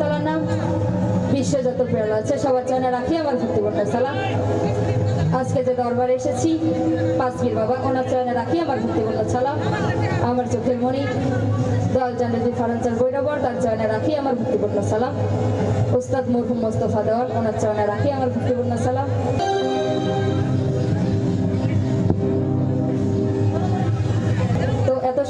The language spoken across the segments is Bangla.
তালার নাম বিশ্ব যত প্রেরণা আছে সবার চরণে রাখি আমার ভক্তি ভক্তিপূর্ণ সালাম। আজকে যে দরবারে এসেছি পাঁচগির বাবা, ওনার চরণে রাখি আমার ভক্তি ভক্তিপূর্ণ সালাম। আমার চোখের মণি দয়াল জানেদি ফারানচার বৈরাবর, তার চরণে রাখি আমার ভক্তিপূর্ণ সালাম। ওস্তাদ মরহুম মোস্তফা দেওয়াল, ওনার চরণে রাখি আমার ভক্তিপূর্ণ সালাম।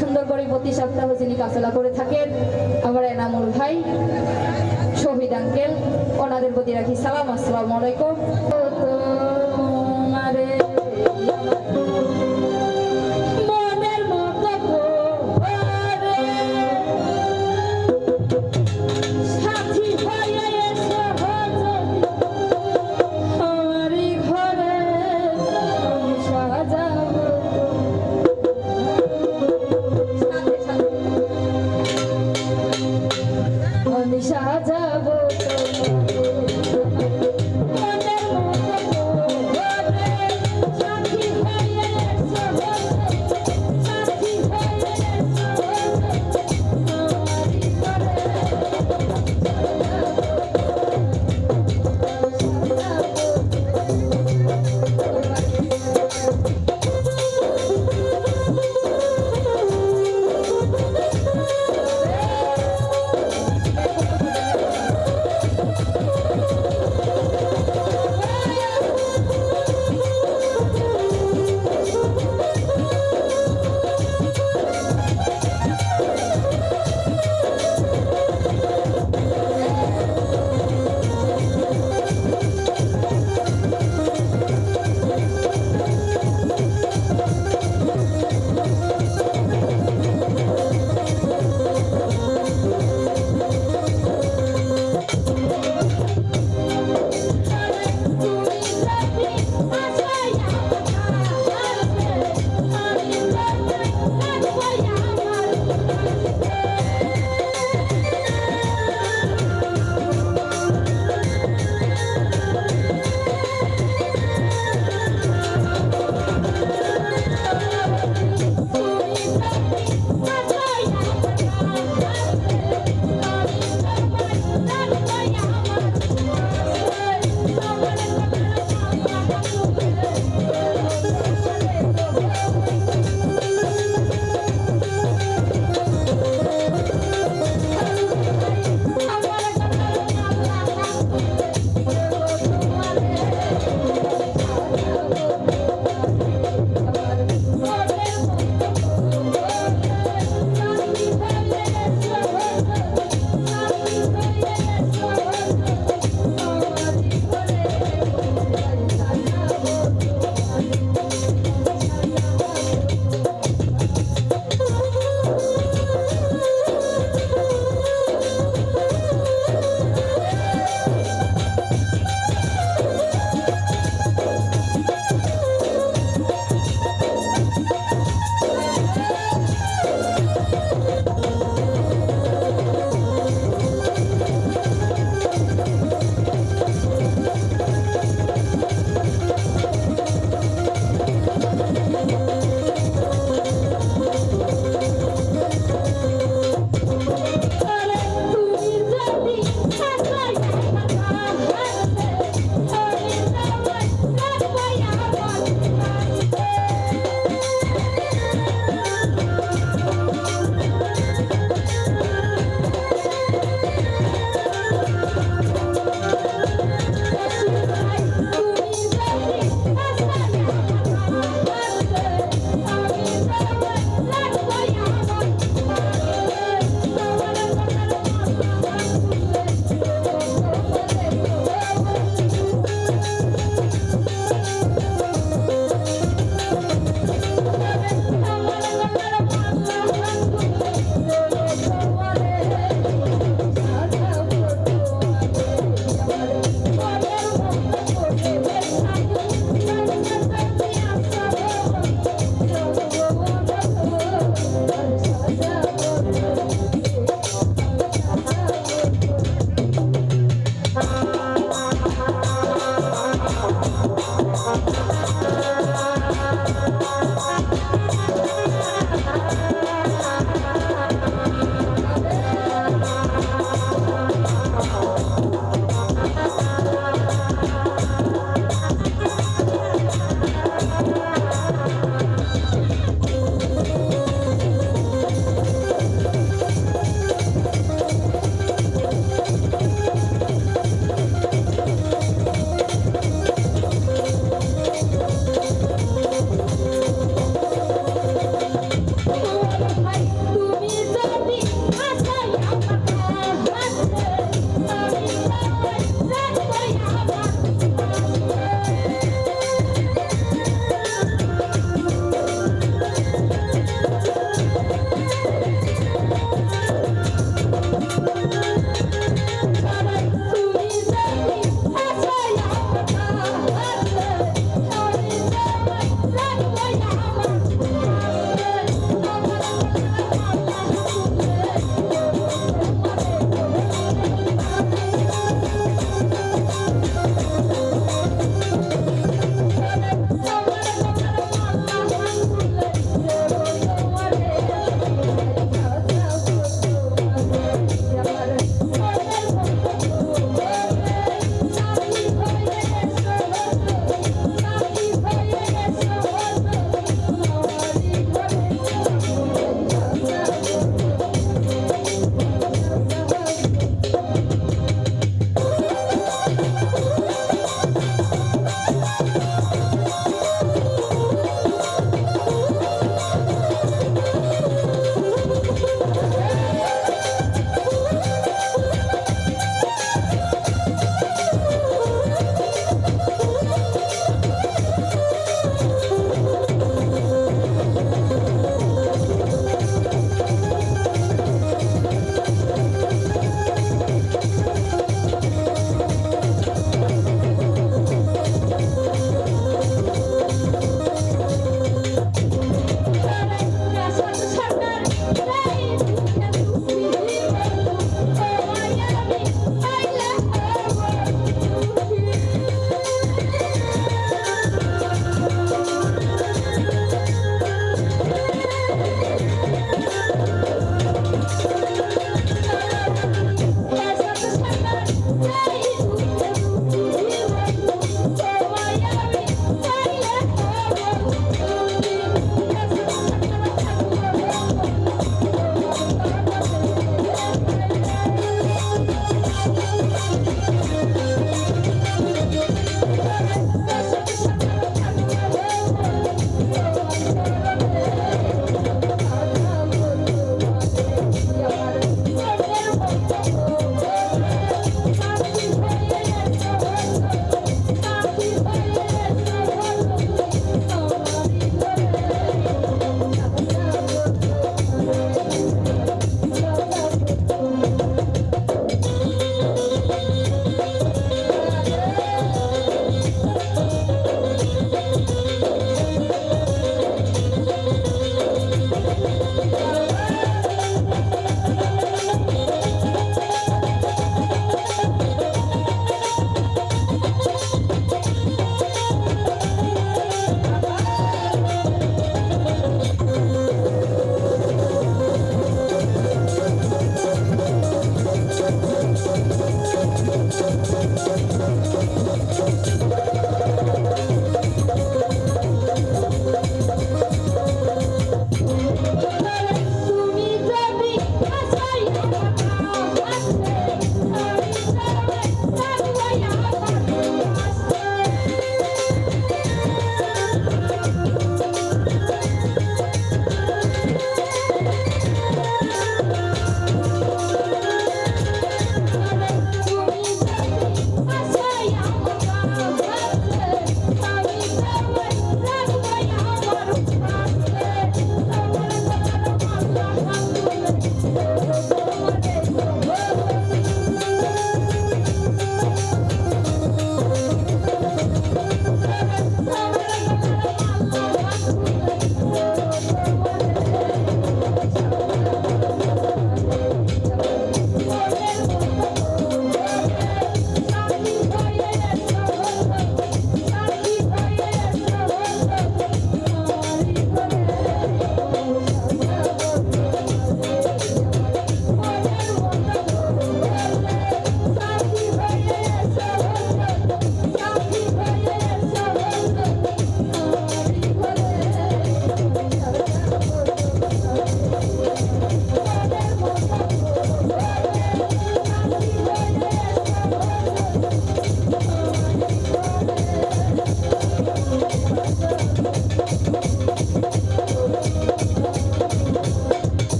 সুন্দর করে প্রতি সপ্তাহ যিনি কাজলা করে থাকেন, আমার এনামুল ভাই, শহীদ আঙ্কেল, ওনাদের প্রতি রাখি সালাম, আসসালামু আলাইকুম।